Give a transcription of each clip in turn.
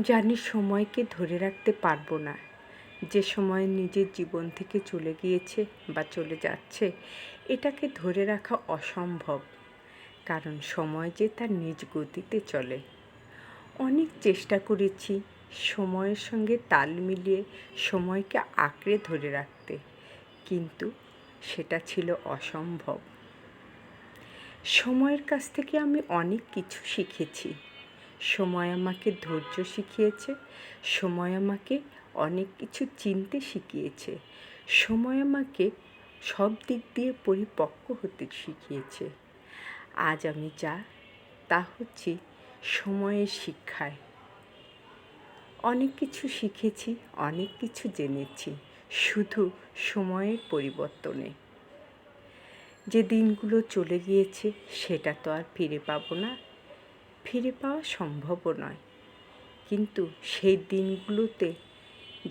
জানি সময়কে ধরে রাখতে পারব না। যে সময় নিজের জীবন থেকে চলে গিয়েছে বা চলে যাচ্ছে, এটাকে ধরে রাখা অসম্ভব। কারণ সময় যে তার নিজ গতিতে চলে। অনেক চেষ্টা করেছি সময়ের সঙ্গে তাল মিলিয়ে সময়কে আঁকড়ে ধরে রাখতে, কিন্তু সেটা ছিল অসম্ভব। সময়ের কাছ থেকে আমি অনেক কিছু শিখেছি। সময় আমাকে ধৈর্য শিখিয়েছে, সময় আমাকে অনেক কিছু চিনতে শিখিয়েছে, সময় আমাকে সব দিক দিয়ে পরিপক্ক হতে শিখিয়েছে। আজ আমি যা, তা হচ্ছে সময়ের শিক্ষায়। অনেক কিছু শিখেছি, অনেক কিছু জেনেছি, শুধু সময়ের পরিবর্তনে। যে দিনগুলো চলে গিয়েছে, সেটা তো আর ফিরে পাবো না। ফিরে পাওয়া সম্ভবও নয়। কিন্তু সেই দিনগুলোতে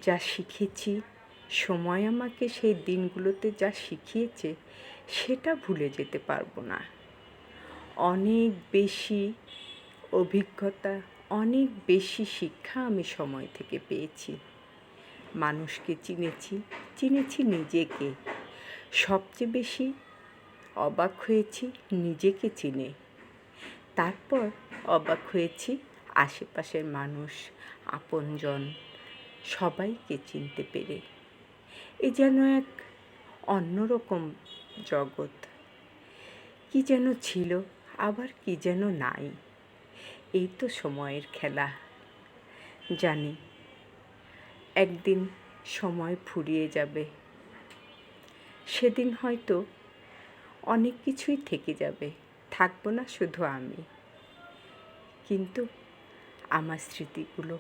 যা শিখেছি, সময় আমাকে সেই দিনগুলোতে যা শিখিয়েছে, সেটা ভুলে যেতে পারব না। অনেক বেশি অভিজ্ঞতা, অনেক বেশি শিক্ষা আমি সময় থেকে পেয়েছি। মানুষকে চিনেছি চিনেছি নিজেকে। সবচেয়ে বেশি অবাক হয়েছি নিজেকে চিনে। তারপর অবাক হয়েছি আশেপাশের মানুষ, আপনজন, সবাইকে চিনতে পেরে। এ যেন এক অন্যরকম জগৎ। কি যেন ছিল, আবার কি যেন নাই। এই তো সময়ের খেলা। জানি, একদিন সময় ফুরিয়ে যাবে। সেদিন হয়তো অনেক কিছুই থেকে যাবে। থাকব না শুধু আমি। কিন্তু আমার স্মৃতিগুলো,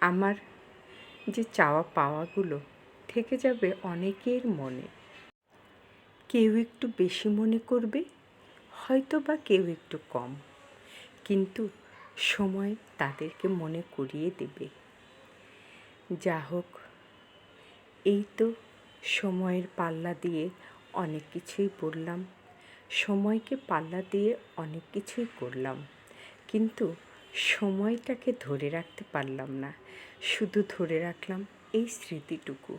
আমার যে চাওয়া পাওয়াগুলো থেকে যাবে অনেকের মনে। কেউ একটু বেশি মনে করবে হয়তো বা কেউ একটু কম। কিন্তু সময় তাদেরকে মনে করিয়ে দেবে। যা হোক, এই তো সময়ের পাল্লা দিয়ে অনেক কিছুই বললাম। সময়কে পাল্লা দিয়ে অনেক কিছুই করলাম। কিন্তু সময়টাকে ধরে রাখতে পারলাম না। শুধু ধরে রাখলাম এই স্মৃতিটুকু।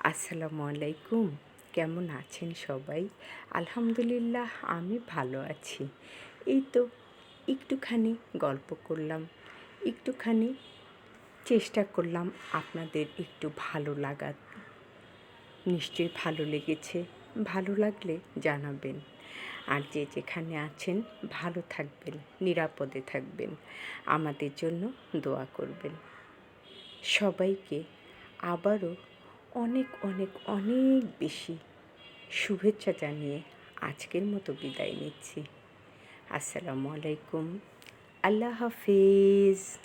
আসসালামু আলাইকুম। কেমন আছেন সবাই? আলহামদুলিল্লাহ, আমি ভালো আছি। এই তো একটুখানি গল্প করলাম। একটুখানি চেষ্টা করলাম আপনাদের একটু ভালো লাগার নিশ্চয়ই ভালো লেগেছে। ভালো লাগলে জানাবেন। আর যে যেখানে আছেন, ভালো থাকবেন, নিরাপদে থাকবেন। আমাদের জন্য দোয়া করবেন। সবাইকে আবারও অনেক অনেক অনেক বেশি শুভেচ্ছা জানিয়ে আজকের মতো বিদায় নিচ্ছি। আসসালামু আলাইকুম। আল্লাহ হাফিজ।